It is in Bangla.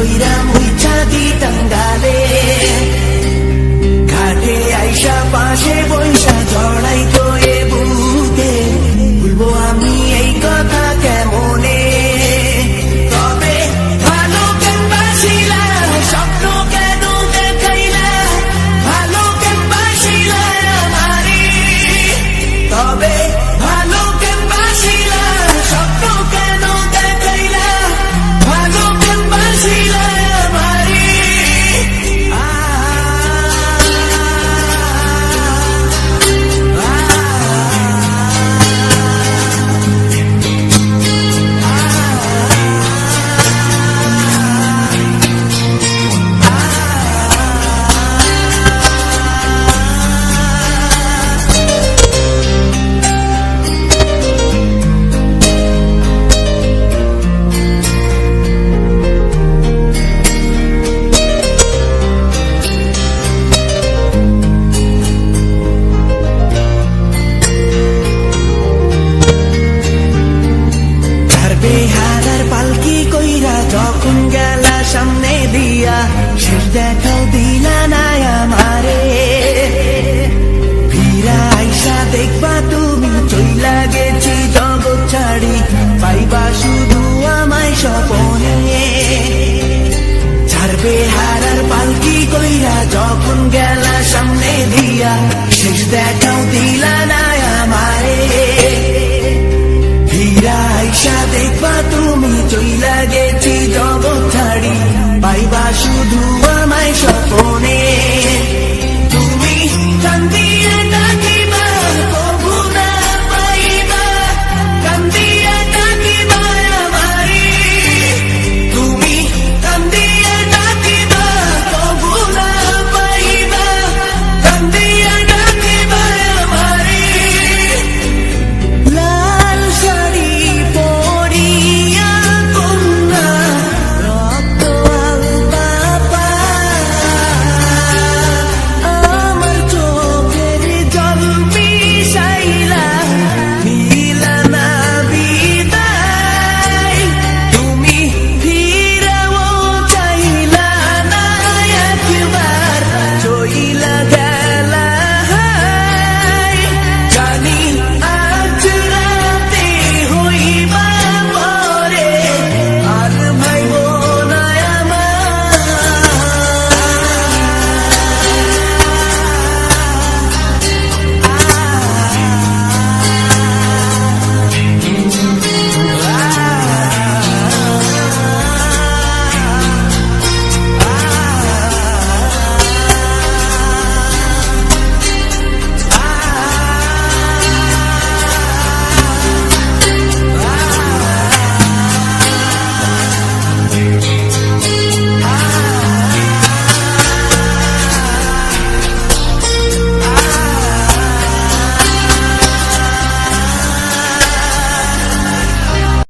soy la muchachita en galés. বেহারার পালকি কইরা যখন গেলা সামনে দিয়া শেষ দেখাও দিলা না আমারে।